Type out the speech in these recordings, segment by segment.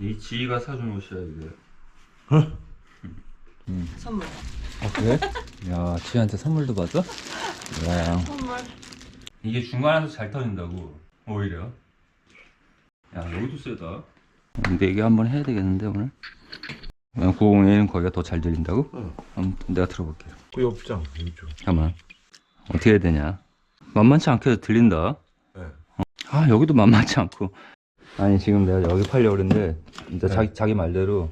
이 지희가 사준 옷이야 이게. 선물. 아 그래? 야 지희한테 선물도 받아? 야 선물. 이게 중간에서 잘 터진다고 오히려. 야 여기도 세다. 내게 한번 해야 되겠는데 오늘? 901은 거기가 더 잘 들린다고? 응. 한번 내가 들어볼게요. 그 옆장 이쪽. 잠깐만. 어떻게 해야 되냐? 만만치 않게 들린다. 네. 아 여기도 만만치 않고. 아니 지금 내가 여기 팔려고 그랬는데 이제 네. 자기 자기 말대로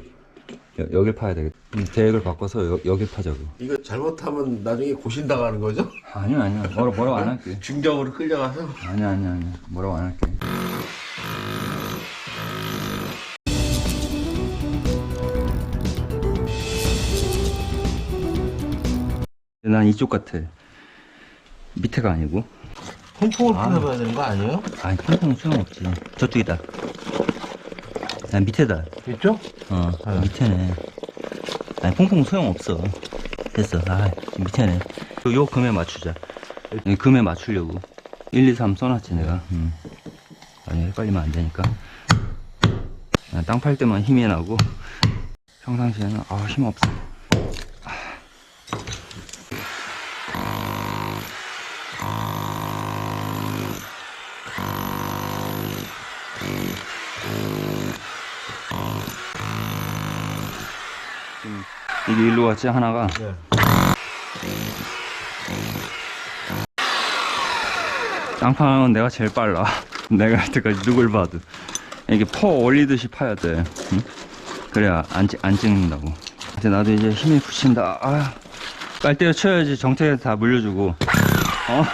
여, 여길 파야 되겠다. 음, 계획을 바꿔서 여, 여길 파자고. 이거 잘못하면 나중에 고신 당하는 거죠? 아니야 아니야. 뭐라 뭐라고 안 할게. 중정으로 끌려가서. 아니야 아니야 아니야. 뭐라고 안 할게. 난 이쪽 같아. 밑에가 아니고. 퐁퐁을 아. 풀어봐야 되는 거 아니에요? 아니 펑펑 소용없지. 저쪽이다. 아 밑에다. 이쪽? 어 네. 밑에네. 아니 퐁퐁 소용없어. 됐어. 아 밑에네. 요, 요 금에 맞추자. 이 금에 맞추려고. 1, 2, 3 써놨지 내가. 음. 아니 헷갈리면 안 되니까. 땅 팔 때만 힘이 나고 평상시에는 아 힘 없어. 이게 일로 왔지 하나가. 네. 땅파는 내가 제일 빨라. 내가 여태까지 누굴 봐도. 이게 퍼 올리듯이 파야 돼. 응? 그래야 안, 찍- 안 찍는다고. 이제 나도 이제 힘이 붙인다. 아, 깔때려 쳐야지 정태에 다 물려주고. 어?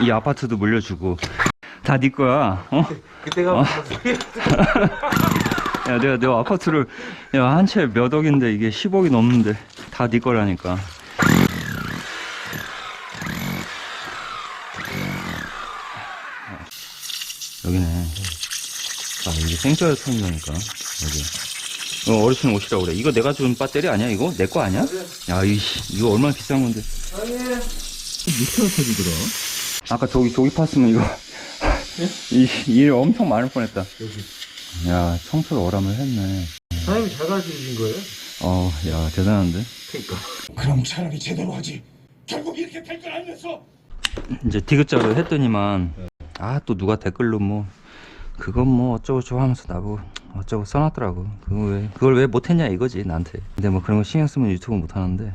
이 아파트도 물려주고. 다 네 거야. 어? 그때가 어? 야, 내가 내 아파트를 야, 한 채 몇 억인데 이게 10억이 넘는데 다 네 거라니까. 여기네. 아, 이게 생짜리 터진다니까. 여기. 어, 어르신 옷이라고 그래. 이거 내가 준 배터리 아니야, 이거? 내 거 아니야? 야, 이씨, 이거 얼마나 비싼 건데. 밑으로 터지더라. 아까 저기, 저기 팠으면 이거. 이, 일 엄청 많을 뻔 했다. 여기. 야, 청소를 오람을 했네. 사장님이 잘 가르쳐 주신 거예요? 어, 야, 대단한데? 그러니까. 그럼 차라리 제대로 하지. 결국 이렇게 될 걸 알면서 이제 디귿자로 했더니만, 아, 또 누가 댓글로 뭐, 그건 뭐 어쩌고저쩌고 하면서 나보고 어쩌고 써놨더라고. 그거 왜, 그걸 왜 못했냐 이거지, 나한테. 근데 뭐 그런 거 신경 쓰면 유튜브 못하는데,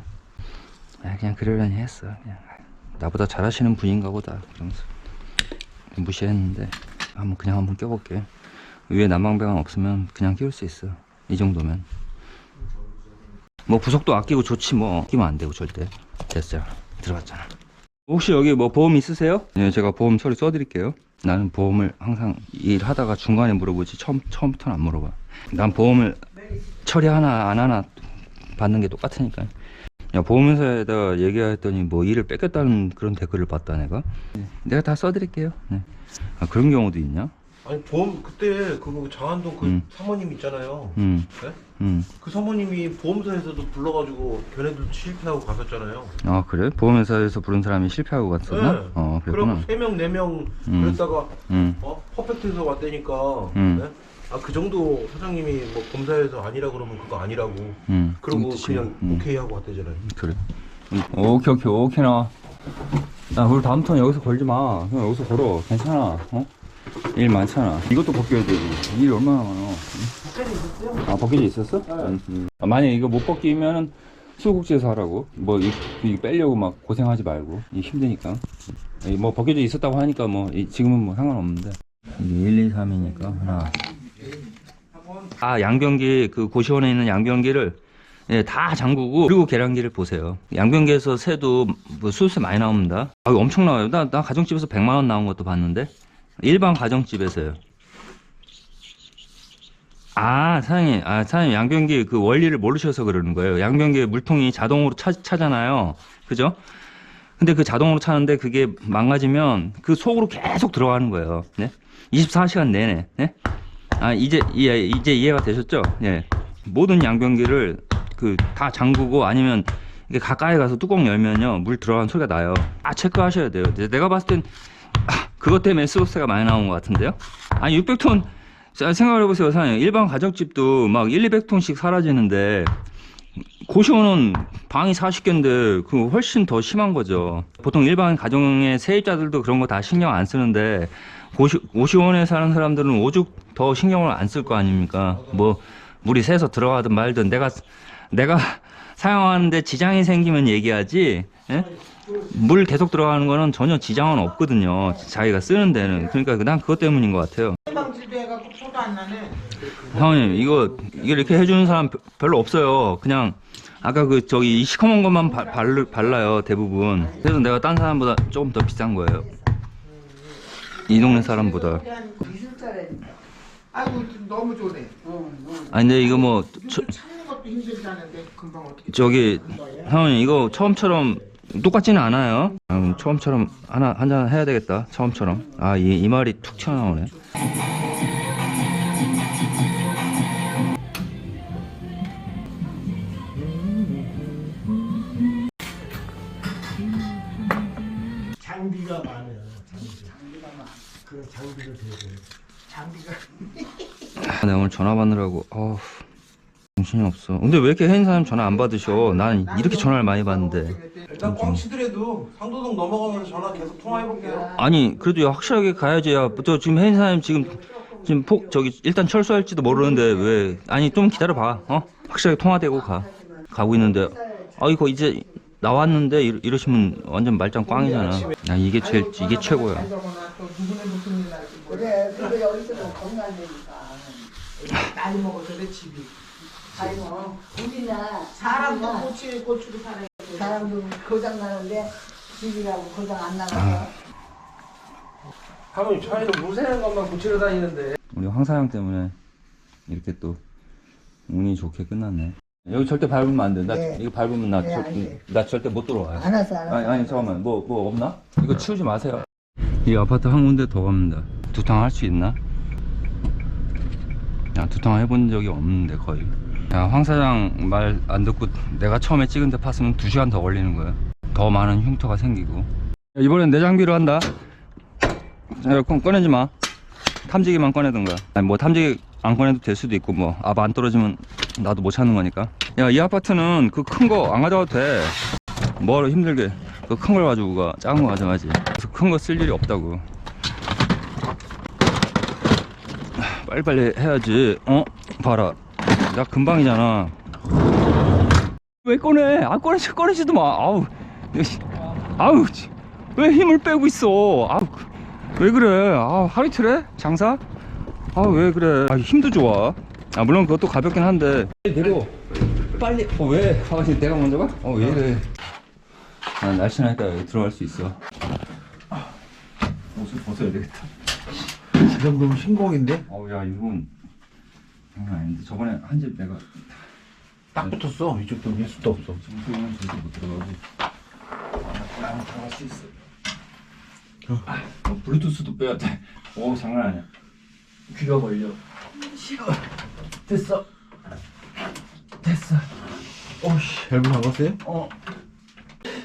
아, 그냥 그러려니 했어. 그냥. 나보다 잘하시는 분인가 보다. 그러면서. 무시했는데, 한번 그냥 한번 껴볼게. 위에 난방배관 없으면 그냥 끼울 수 있어. 이 정도면. 뭐 부속도 아끼고 좋지 뭐 끼면 안 되고 절대 됐어요 들어갔잖아 혹시 여기 뭐 보험 있으세요? 네 제가 보험 처리 써드릴게요 나는 보험을 항상 일하다가 중간에 물어보지 처음, 처음부터는 안 물어봐 난 보험을 처리하나 안 하나 받는 게 똑같으니까 야 보험회사에다 얘기했더니 뭐 일을 뺏겼다는 그런 댓글을 봤다 내가 네, 내가 다 써드릴게요 네. 아 그런 경우도 있냐? 아니 보험 그때 그 장안동 그 음. 사모님 있잖아요. 음, 네? 음. 그 사모님이 보험사에서도 불러가지고 걔네들 실패하고 갔었잖아요. 아 그래? 보험회사에서 부른 사람이 실패하고 갔었나? 네. 어 그랬구나 그리고 세명네명 음. 그랬다가 음. 어 퍼펙트에서 왔다니까. 음. 네? 아그 정도 사장님이 뭐 검사에서 아니라 그러면 그거 아니라고. 음. 그러고. 그냥 음. 오케이 하고 왔대잖아요. 그래. 음, 오케이 오케이 오케이 나. 야 그리고 다음부터는 여기서 걸지 마. 그냥 여기서 걸어. 괜찮아. 어? 일 많잖아. 이것도 벗겨야 돼. 일이 얼마나 많아. 응? 아 벗겨져 있었어? 응. 응. 아, 만약 에 이거 못 벗기면은 수국지에서 하라고. 뭐 이, 이 빼려고 막 고생하지 말고. 이 힘드니까. 이 뭐 벗겨져 있었다고 하니까 뭐 이- 지금은 뭐 상관없는데. 이게 1, 2, 3이니까 하나. 아 양변기 그 고시원에 있는 양변기를 예, 다 잠그고 그리고 계량기를 보세요. 양변기에서 새도 뭐 수세 많이 나옵니다. 아, 엄청 나와요. 나, 나 가정집에서 100만 원 나온 것도 봤는데 일반 가정집에서요. 아 사장님, 아 사장님 양변기 그 원리를 모르셔서 그러는 거예요. 양변기 물통이 자동으로 차, 차잖아요. 그죠? 근데 그 자동으로 차는데 그게 망가지면 그 속으로 계속 들어가는 거예요. 네? 24시간 내내. 네? 아 이제 이해 이제 이해가 되셨죠? 예. 모든 양변기를 그 다 잠그고 아니면 이게 가까이 가서 뚜껑 열면요 물 들어가는 소리가 나요. 아 체크하셔야 돼요. 이제 내가 봤을 땐 아, 그것 때문에 스로스가 많이 나온 것 같은데요. 아 600톤 자, 생각을 해보세요, 사장님. 일반 가정집도 막 1, 200톤씩 사라지는데, 고시원은 방이 40개인데, 그 훨씬 더 심한 거죠. 보통 일반 가정의 세입자들도 그런 거 다 신경 안 쓰는데, 고시, 고시원에 사는 사람들은 오죽 더 신경을 안 쓸 거 아닙니까? 뭐, 물이 새서 들어가든 말든 내가, 내가 사용하는데 지장이 생기면 얘기하지, 예? 물 계속 들어가는 거는 전혀 지장은 없거든요. 자기가 쓰는 데는. 그러니까 난 그것 때문인 것 같아요. 형님 이거 이게 이렇게 해주는 사람 별- 별로 없어요. 그냥 아까 그 저기 이 시커먼 것만 바, 발, 발라요 대부분. 그래서 내가 딴 사람보다 조금 더 비싼 거예요. 이 동네 사람보다. 아이고 너무 좋네. 아니 근데 이거 뭐 저, 찾는 것도 힘들다는데 금방 어떻게 저기 형님 이거 처음처럼 똑같지는 않아요. 음, 처음처럼 하나 한 잔 해야 되겠다. 처음처럼. 아 이 이 말이 툭 튀어나오네. 아, 내가 오늘 전화 받느라고. 어우 정신이 없어. 근데 왜 이렇게 혜인 사람 전화 안 받으셔? 난 이렇게 전화를 많이 받는데. 일단 꽝 치더라도 상도동 넘어가면서 전화 계속 통화해볼게요. 아니 그래도 확실하게 가야지. 야저 지금 혜인 사람 지금 지금 폭 저기 일단 철수할지도 모르는데 왜 아니 좀 기다려봐. 어? 확실하게 통화되고 가. 가고 있는데. 아 이거 이제 나왔는데 이러, 이러시면 완전 말짱 꽝이잖아. 야 이게 제일 이게 최고야. 그래, 그래 여기서도 건강되니까. 나이 먹어서 내 집이. 아이고, 우리나 사람도 우리나 고치 고치고 살아야 돼. 사람도 고장 나는데 집이라고 고장 안 나가서 하모님 차에서 무쇠한 것만 고치러 다니는데. 우리 황사장 때문에 이렇게 또 운이 좋게 끝났네 여기 절대 밟으면 안 돼 나 네. 이거 밟으면 나, 네, 저, 알지. 나 절대 못 들어와요 알았어, 알았어. 아니, 아니 잠깐만 뭐 뭐 없나? 이거 치우지 마세요 이 아파트 한 군데 더 갑니다 두탕 할 수 있나? 야 두탕 해본 적이 없는데 거의. 야 황 사장 말 안 듣고 내가 처음에 찍은 데 팠으면 2시간 더 걸리는 거야 더 많은 흉터가 생기고. 야, 이번엔 내 장비로 한다. 야 그럼 꺼내지 마. 탐지기만 꺼내든가 아니 뭐 탐지기 안 꺼내도 될 수도 있고 뭐앞안 떨어지면 나도 못 찾는 거니까. 야 이 아파트는 그 큰 거 안 가져와도 돼. 뭐하러 힘들게. 그 큰 걸 가지고 가 작은 거 가져가지. 그래서 큰 거 쓸 일이 없다고 하, 빨리빨리 해야지. 어? 봐라. 나 금방이잖아. 왜 꺼내? 안 꺼내지 꺼내지도 마. 아우. 씨. 아우 씨. 왜 힘을 빼고 있어? 아우 왜 그래? 아 하루 이틀 해? 장사? 아 왜 그래? 아 힘도 좋아. 아 물론 그것도 가볍긴 한데. 내려. 빨리. 어 왜? 아 내가 먼저 가? 어 왜 이래? 아, 날씬하니까 여기 들어갈 수 있어. 옷을 벗어야 되겠다. 이 정도면 신공인데? 어우 야 이건 장난 아닌데 저번에 한 집 내가 딱 붙었어. 이쪽도 할 수도 없어. 정수는 절대 못 들어가고 나는 들어갈 수 있어 아, 뭐 블루투스도 빼야 돼오 장난 아니야 귀가 걸려 싫어 됐어 됐어 오씨, 밸브 잠갔어요? 어.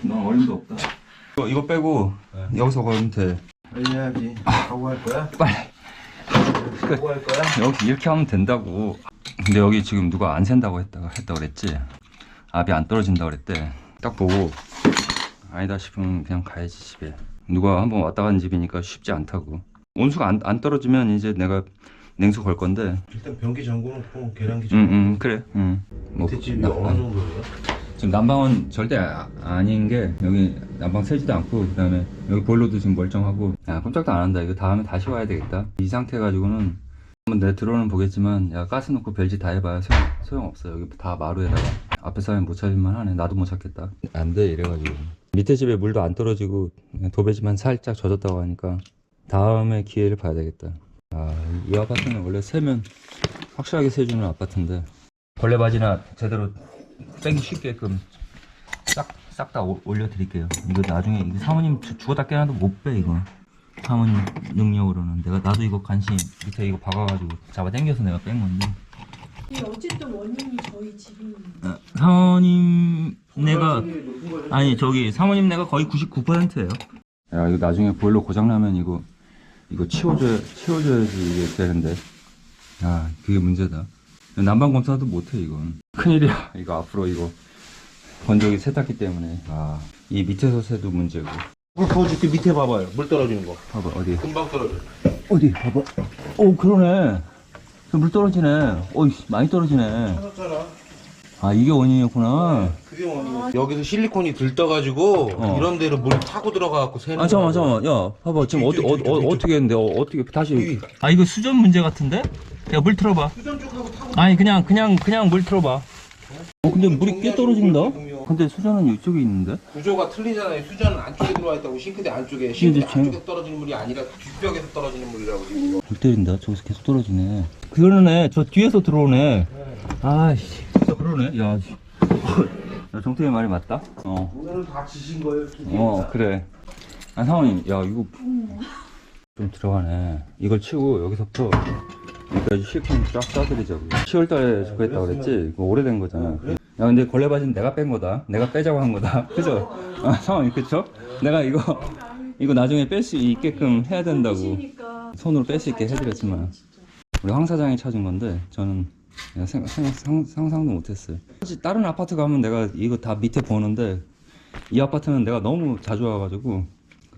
넌 어림도 없다. 이거, 이거 빼고 여기서 걸으면 돼. 해야지. 하고 할 거야? 빨리. 하고 할 거야? 여기 이렇게 하면 된다고. 근데 여기 지금 누가 안 샌다고 했다가 했다 그랬지. 압이 안 떨어진다 그랬대. 딱 보고 아니다 싶으면 그냥 가야지 집에. 누가 한번 왔다 간 집이니까 쉽지 않다고. 온수가 안, 안 떨어지면 이제 내가 냉수 걸 건데. 일단 변기 잠궈놓고 계량기 응, 잠궈. 응, 그래. 응. 뭐, 밑에 집이 나- 어느 정도예요? 지금 난방은 절대 아, 닌 게 여기 난방 새지도 않고 그 다음에 여기 보일러도 지금 멀쩡하고. 야 꼼짝도 안 한다. 이거 다음에 다시 와야 되겠다. 이 상태 가지고는 한번 내 들어오는 보겠지만 야 가스 넣고 별짓 다 해봐야 소용, 소용없어 여기 다 마루에다가. 앞에 사람이 못 찾을만 하네. 나도 못 찾겠다. 안 돼 이래가지고. 밑에 집에 물도 안 떨어지고 도배지만 살짝 젖었다고 하니까 다음에 기회를 봐야 되겠다. 아이 아파트는 원래 세면 확실하게 세주는 아파트인데 걸레바지나 제대로 빼기 쉽게끔 싹 싹 다 올려드릴게요. 이거 나중에 이거 사모님 주- 죽었다 깨어나도 못 빼 이거. 사모님 능력으로는 내가 나도 이거 간신히 밑에 이거 박아가지고 잡아 당겨서 내가 뺀 건데. 이 어쨌든 원인이 저희 집이 어, 사모님 내가 아니 저기 사모님 내가 거의 99%예요. 야 이거 나중에 보일러 고장 나면 이거 이거 치워줘야 치워줘야지 이게 되는데 아 그게 문제다 난방 검사도 못해 이건. 큰일이야 이거 앞으로 이거. 건조기 세탁기 때문에. 아 이 밑에서 새도 문제고. 물 부어줄게 밑에 봐봐요. 물 떨어지는 거. 봐봐 어디? 금방 떨어져. 어디? 봐봐. 오 그러네. 저물 떨어지네. 어이 많이 떨어지네. 터졌잖아. 아 이게 원인이었구나. 그게 원인이야. 여기서 실리콘이 들떠가지고 어. 이런 데로 물 타고 들어가갖고 새는 아 잠깐만. 잠깐만. 야 봐봐. 지금 어디 어, 어. 어떻게 했는데? 어, 어떻게 다시. 아 이거 수전 문제 같은데? 야 물 틀어봐. 수전 쪽하고 타고 아니 그냥 그냥 그냥 물 틀어봐. 어 근데 물이 꽤 떨어진다? 근데 수전은 이쪽에 있는데? 구조가 틀리잖아요. 수전은 안쪽에 들어와 있다고 싱크대 안쪽에. 근데 싱크대 쟤- 안쪽에 떨어지는 물이 아니라 뒷벽에서 떨어지는 물이라고 지금. 물 때린다. 저기서 계속 떨어지네. 그러네 저 뒤에서 들어오네. 아이씨. 진짜 그러네. 야, 씨. 야 정태의 말이 맞다? 어. 오늘은 다 지신 거예요. 어 그래. 아 상원님 야 이거 좀 들어가네. 이걸 치우고 여기서부터 여기까지 실컷 쫙 싸드리자고. 10월달에 접했다 그랬지? 이거 오래된 거잖아. 야 근데 걸레 바지는 내가 뺀 거다. 내가 빼자고 한 거다. 그죠? 아 상원님 그쵸? 내가 이거 이거 나중에 뺄 수 있게끔 해야 된다고. 손으로 뺄 수 있게 해드렸지만. 우리 황 사장이 찾은 건데 저는 그냥 생, 생, 상, 상상도 못했어요. 사실 다른 아파트 가면 내가 이거 다 밑에 보는데 이 아파트는 내가 너무 자주 와가지고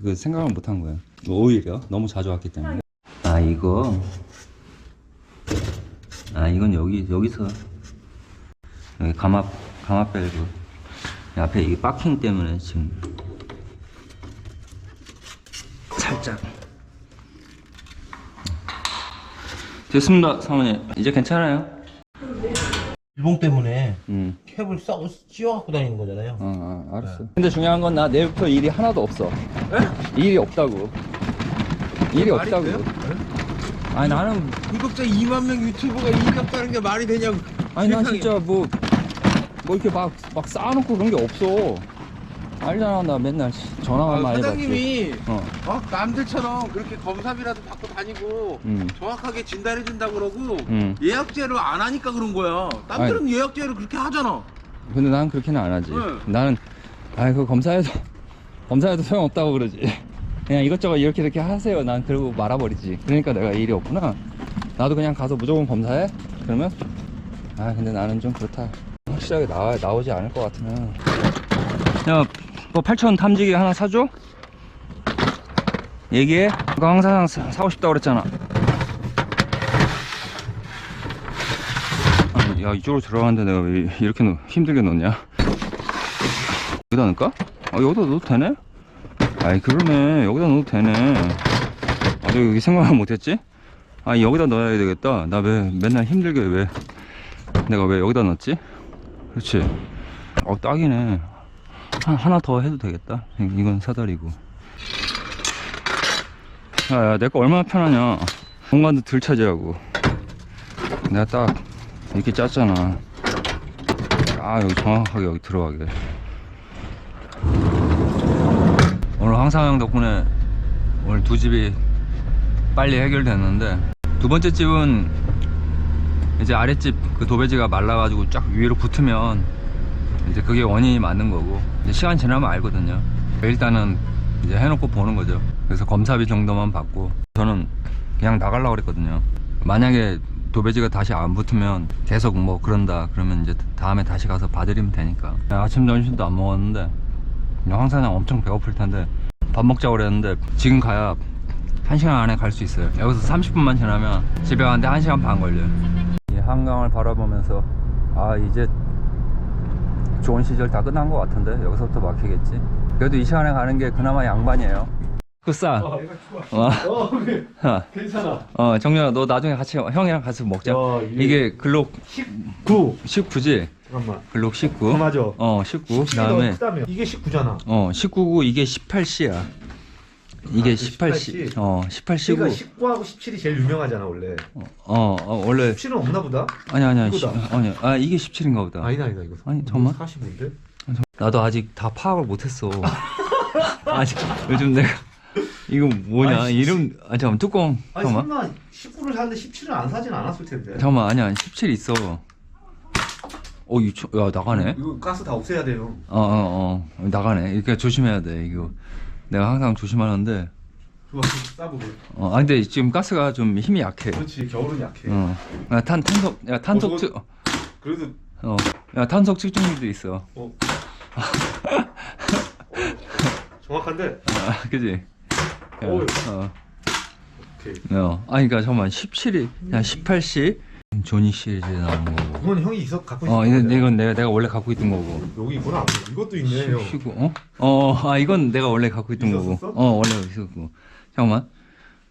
그 생각을 못 한 거예요. 오히려 너무 자주 왔기 때문에. 아 이거. 아 이건 여기 여기서. 여기 감압 감압 밸브. 앞에 이 박킹 때문에 지금. 살짝. 됐습니다 사모님. 이제 괜찮아요 일봉 때문에 음. 캡을 썩 씌워갖고 다니는 거잖아요. 어, 어, 알았어. 근데 중요한 건 나 내일부터 일이 하나도 없어. 일이 없다고. 일이 말이 없다고. 돼요? 아니 나는 구독자 2만 명 유튜버가 일이 없다는 게 말이 되냐고. 아니 난 세상에. 진짜 뭐 뭐 이렇게 막 막 쌓아놓고 그런 게 없어. 알잖아 나 맨날 전화만 아, 많이 받지. 사장님이 어. 어? 남들처럼 그렇게 검사비라도 받고 다니고 음. 정확하게 진단해 준다 그러고 음. 예약제를 안 하니까 그런 거야. 남들은 예약제를 그렇게 하잖아. 근데 난 그렇게는 안 하지. 네. 나는 아이 그 검사해도 검사해도 소용없다고 그러지. 그냥 이것저것 이렇게 이렇게 하세요. 난 그러고 말아버리지. 그러니까 내가 일이 없구나. 나도 그냥 가서 무조건 검사해. 그러면 아 근데 나는 좀 그렇다. 확실하게 나와 나오지 않을 것 같으면. 야, 뭐 8천 탐지기 하나 사줘? 얘기해. 그거 항상 사, 사고 싶다고 그랬잖아. 아니, 야 이쪽으로 들어가는데 내가 왜 이렇게 놓- 힘들게 놓냐? 여기다 넣을까? 아 여기다 넣어도 되네? 아이 그러네 여기다 넣어도 되네 아 내가 여기 생각을 못했지? 아 여기다 넣어야 되겠다 나 왜 맨날 힘들게 왜 내가 왜 여기다 넣었지? 그렇지 어 딱이네 하, 하나 더 해도 되겠다. 이건 사다리고. 야야 내 거 얼마나 편하냐. 공간도 덜 차지하고. 내가 딱 이렇게 짰잖아. 아 여기 정확하게 여기 들어가게. 오늘 황상형 덕분에 오늘 두 집이 빨리 해결됐는데 두 번째 집은 이제 아랫집 그 도배지가 말라가지고 쫙 위로 붙으면 이제 그게 원인이 맞는 거고. 시간 지나면 알거든요. 일단은 이제 해놓고 보는 거죠. 그래서 검사비 정도만 받고. 저는 그냥 나가려고 그랬거든요. 만약에 도배지가 다시 안 붙으면 계속 뭐 그런다 그러면 이제 다음에 다시 가서 봐드리면 되니까. 아침 점심도 안 먹었는데 황사장 엄청 배고플 텐데 밥 먹자고 그랬는데 지금 가야 1시간 안에 갈 수 있어요. 여기서 30분만 지나면 집에 가는데 1시간 반 걸려요. 이 한강을 바라보면서 아 이제 좋은 시절 다 끝난 것 같은데 여기서부터 막히겠지 그래도 이 시간에 가는 게 그나마 양반이에요 그싸 어, 어, 그래. 어, 괜찮아. 어 정렬아 너 나중에 같이 형이랑 같이 먹자 야, 이게- 이게 글록 9. 19지 잠깐만. 글록 19 어, 맞아. 어 19 17이 더 그다음에. 이게 19잖아. 어 19구 이게 18C야 이게 아, 18C 18C. 어 18C고 그러니까 19하고 17이 제일 유명하잖아 원래. 어, 어 원래 17은 없나 보다. 아니 아니 아니 이거다. 시- 아니 아 이게 17인가 보다 아니다 아니다 이거. 아니, 잠깐만. 45인데? 나도 아직 다 파악을 못했어 아직 요즘 내가 이거 뭐냐 아니, 이름 아 잠깐만 뚜껑 아니 잠깐만 설마 19를 사는데 17을 안 사진 않았을 텐데. 잠깐만 아니야 17 있어 어 저- 야 나가네 이거 가스 다 없애야 돼요. 어 어 어 나가네 이렇게 조심해야 돼 이거 내가 항상 조심하는데 그거 싸보고. 어, 아 근데 지금 가스가 좀 힘이 약해. 그렇지 겨울은 약해. 어. 야, 탄 탄속 야 탄속 어, 측 그래도 어. 야 탄속 측정기도 있어. 어. 정확한데. 아, 그지? 야, 어이. 어. 오케이. 어. 아니 그러니까 잠깐만 17이 야 18시 조니 시리즈에 나온 거고. 그건 형이 있어 갖고 있어. 어 이건 이건 내가 내가 원래 갖고 있던 거고. 여기 있구나. 이것도 있네 형. 쉬고 어? 어, 아 이건 내가 원래 갖고 있던? 거고. 어, 원래 있었고. 잠깐만.